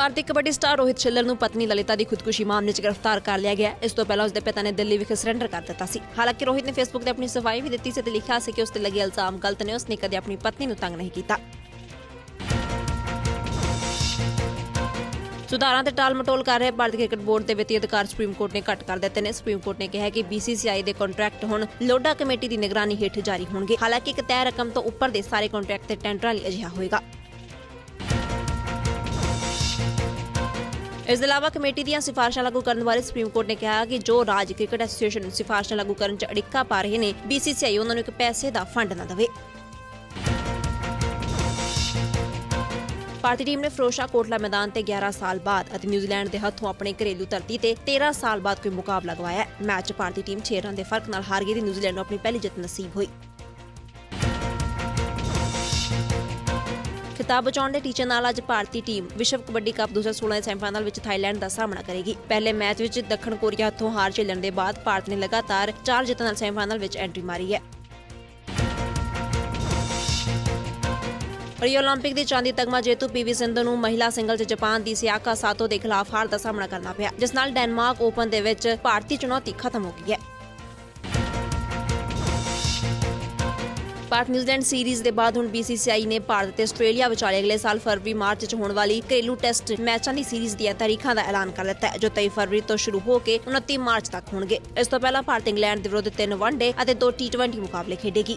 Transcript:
ਭਾਰਤੀ kabaddi star Rohit Chhillar ਨੂੰ ਪਤਨੀ ਲਲਿਤਾ ਦੀ ਖੁਦਕੁਸ਼ੀ ਮਾਮਲੇ 'ਚ ਗ੍ਰਿਫਤਾਰ ਕਰ ਲਿਆ ਗਿਆ। ਇਸ ਤੋਂ ਪਹਿਲਾਂ ਉਸਦੇ ਪਿਤਾ ਨੇ ਦਿੱਲੀ ਵਿਖੇ ਸਰੈਂਡਰ ਕਰ ਦਿੱਤਾ ਸੀ। ਹਾਲਾਂਕਿ ਰੋਹਿਤ ਨੇ ਫੇਸਬੁੱਕ ਤੇ ਆਪਣੀ ਸਫ਼ਾਈ ਵੀ ਦਿੱਤੀ ਸੀ ਤੇ ਲਿਖਿਆ ਸੀ ਕਿ ਉਸ ਤੇ ਲੱਗੇ ਇਲਜ਼ਾਮ ਗਲਤ ਨੇ। ਉਸਨੇ ਕਦੇ ਆਪਣੀ ਪਤਨੀ ਨੂੰ ਤੰਗ ਨਹੀਂ ਕੀਤਾ। ਸੁਧਾਰਾਂ ਤੇ ਟਾਲ ਮਟੋਲ ਕਰ ਰਹੇ ਭਾਰਤੀ ਕ੍ਰਿਕਟ ਬੋਰਡ ਦੇ ਵਿੱਤੀ ਅਧਿਕਾਰ ਸੁਪਰੀਮ ਕੋਰਟ ਨੇ ਘੱਟ ਕਰ ਦਿੱਤੇ ਨੇ। ਸੁਪਰੀਮ ਕੋਰਟ ਨੇ ਕਿਹਾ ਹੈ ਕਿ BCCI ਦੇ ਕੰਟਰੈਕਟ ਹੁਣ ਲੋਡਾ ਕਮੇਟੀ ਦੀ ਨਿਗਰਾਨੀ ਹੇਠ ਜਾਰੀ ਹੋਣਗੇ। ਹਾਲਾਂਕਿ ਇੱਕ ਤੈਅ ਰਕਮ ਤੋਂ ਉੱਪਰ ਦੇ ਸਾਰੇ ਕੰਟਰੈਕਟ ਤੇ ਟੈਂਡਰਾਂ ਲਈ ਅਜਿਹਾ ਹੋਏਗਾ। ਇਸ ਦੇ ਇਲਾਵਾ ਕਮੇਟੀ ਦੀਆਂ ਸਿਫਾਰਸ਼ਾਂ ਲਾਗੂ ਕਰਨ ਬਾਰੇ ਸੁਪਰੀਮ ਕੋਰਟ ਨੇ ਕਿਹਾ ਕਿ ਜੋ ਰਾਜ ਕ੍ਰਿਕਟ ਐਸੋਸੀਏਸ਼ਨ ਸਿਫਾਰਸ਼ਾਂ ਲਾਗੂ ਕਰਨ 'ਚ ਅੜਿੱਕਾ ਪਾ ਰਹੇ ਨੇ BCCI ਉਹਨਾਂ ਨੂੰ ਇੱਕ ਪੈਸੇ ਦਾ ਫੰਡ ਨਾ ਦੇਵੇ। ਭਾਰਤੀ ਟੀਮ ਨੇ ਫਰੋਸ਼ਾ ਕੋਟਲਾ ਮੈਦਾਨ ਤੇ 11 ਸਾਲ ਬਾਅਦ ਅਤੇ ਨਿਊਜ਼ੀਲੈਂਡ ਦੇ ਹੱਥੋਂ ਆਪਣੇ ਘਰੇਲੂ ਧਰਤੀ ਤੇ 13 ਸਾਲ ਬਾਅਦ ਕੋਈ ਮੁਕਾਬਲਾ ਗਵਾਇਆ। ਮੈਚ 'ਚ ਭਾਰਤੀ ਟੀਮ 6 ਰਨ ਦੇ ਫ਼ਰਕ ਨਾਲ ਹਾਰ ਗਈ ਤੇ ਨਿਊਜ਼ੀਲੈਂਡ ਨੂੰ ਆਪਣੀ ਪਹਿਲੀ ਜਿੱਤ ਨਸੀਬ ਹੋਈ। ਖਿਤਾਬ ਬਚਾਉਣ ਦੇ ਟੀਚੇ ਨਾਲ ਅੱਜ ਭਾਰਤੀ ਟੀਮ ਵਿਸ਼ਵ ਕਬੱਡੀ ਕੱਪ 2016 ਦੇ ਸੈਮੀਫਾਈਨਲ ਵਿੱਚ ਥਾਈਲੈਂਡ ਦਾ ਸਾਹਮਣਾ ਕਰੇਗੀ ਪਹਿਲੇ ਮੈਚ ਵਿੱਚ ਦੱਖਣ ਕੋਰੀਆ ਹੱਥੋਂ ਹਾਰ ਝੱਲਣ ਦੇ ਬਾਅਦ ਭਾਰਤ ਨੇ ਲਗਾਤਾਰ 4 ਜਿੱਤਾਂ ਨਾਲ ਸੈਮੀਫਾਈਨਲ ਵਿੱਚ ਐਂਟਰੀ ਮਾਰੀ ਹੈ ਰੀਓ 올림픽 ਦੀ ਚਾਂਦੀ ਤਗਮਾ ਜੇਤੂ ਪੀਵੀ ਸਿੰਧੂ ਨੂੰ ਮਹਿਲਾ ਸਿੰਗਲ 'ਚ ਜਾਪਾਨ ਦੀ ਸਿਆਕਾ ਸਾਤੋ ਦੇ ਖਿਲਾਫ ਹਾਰ ਦਾ ਸਾਹਮਣਾ ਕਰਨਾ ਪਿਆ ਜਿਸ ਨਾਲ ਡੈਨਮਾਰਕ ਓਪਨ ਦੇ ਵਿੱਚ ਭਾਰਤੀ ਚੁਣੌਤੀ ਖਤਮ ਹੋ ਗਈ ਹੈ ਭਾਰਤ ਨਿਊਜ਼ੀਲੈਂਡ ਸੀਰੀਜ਼ ਦੇ ਬਾਅਦ ਹੁਣ BCCI ਨੇ ਭਾਰਤ ਤੇ ਆਸਟ੍ਰੇਲੀਆ ਵਿਚਾਲੇ ਅਗਲੇ ਸਾਲ ਫਰਵਰੀ ਮਾਰਚ 'ਚ ਹੋਣ ਵਾਲੀ ਘਰੇਲੂ ਟੈਸਟ ਮੈਚਾਂ ਦੀ ਸੀਰੀਜ਼ ਦੀਆਂ ਤਾਰੀਖਾਂ ਦਾ ਐਲਾਨ ਕਰ ਦਿੱਤਾ ਹੈ, ਜੋ 23 ਫਰਵਰੀ ਤੋਂ ਸ਼ੁਰੂ ਹੋ ਕੇ 29 ਮਾਰਚ ਤੱਕ ਹੋਣਗੇ। ਇਸ ਤੋਂ ਪਹਿਲਾਂ ਭਾਰਤ ਇੰਗਲੈਂਡ ਦੇ ਵਿਰੁੱਧ ਤਿੰਨ ਵਨਡੇ ਅਤੇ ਦੋ T20 ਮੁਕਾਬਲੇ ਖੇਡੇਗੀ।